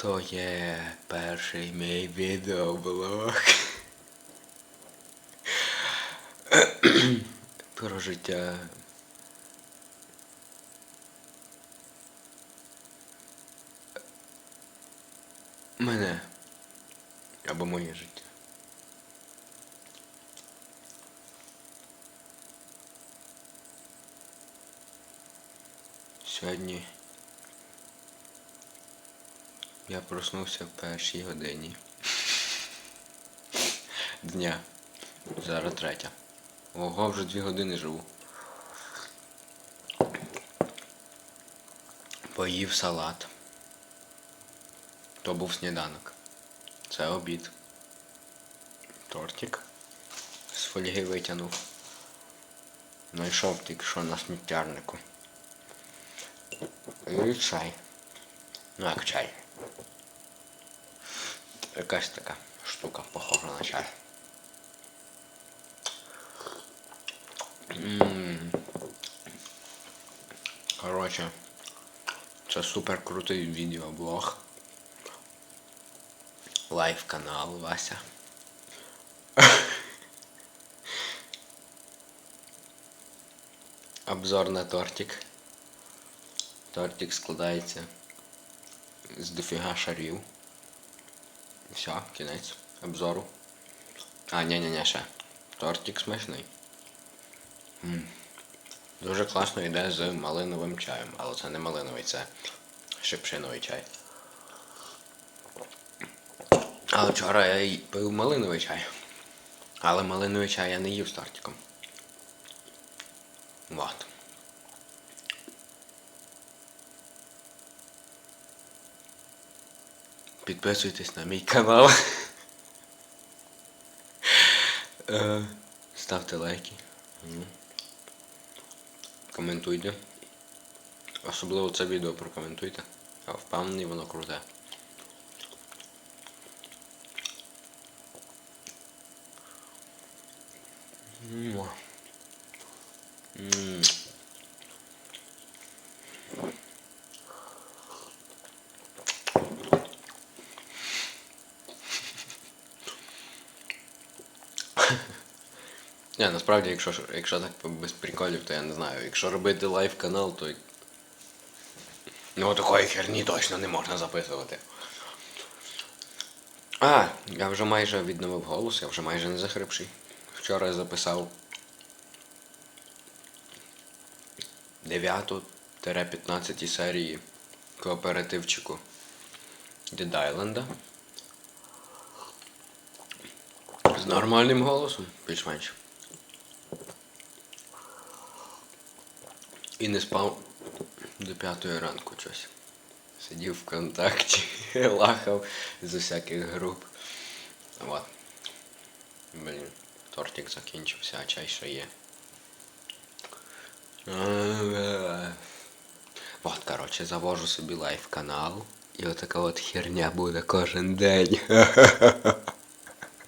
То є перший мій відеоблог. Про життя. Мене. Або моє життя. Сьогодні я проснувся в першій годині дня. Зараз третя. Ого, вже дві години живу. Поїв салат. То був сніданок. Це обід. Тортик. З фольги витягнув. Знайшов тільки що на сміттярнику. І чай. Ну як чай. Якась така штука похожа на чай. Коротше, це супер крутий відеоблог. Лайв канал Вася. Обзор на тортик. Тортик складається з дофіга шарів. Все, кінець обзору. А, ні, ні, ні, ще. Тортик смачний. М. Дуже класно йде з малиновим чаєм, але це не малиновий, це шипшиновий чай. Але вчора я пив малиновий чай. Але малиновий чай я не їв з тортиком. Вот. Підписуйтесь на мій канал. Е, Ставте лайки. Коментуйте. Особливо це відео прокоментуйте. Я впевнений, воно круте. Муа. Ні, насправді, якщо, якщо так без приколів, то я не знаю. Якщо робити лайв канал, то. Ну такої херні точно не можна записувати. А, я вже майже відновив голос, я вже майже не захрипший. Вчора я записав 9-15 серії кооперативчику Dead Island. З нормальним голосом, більш-менш. І не спав до п'ятої ранку щось. Сидів ВКонтакті, лахав з усяких груп. Вот. Блін, тортик закінчився, а чай ще є. От, коротше, завожу собі лайв канал. І отака от херня буде кожен день.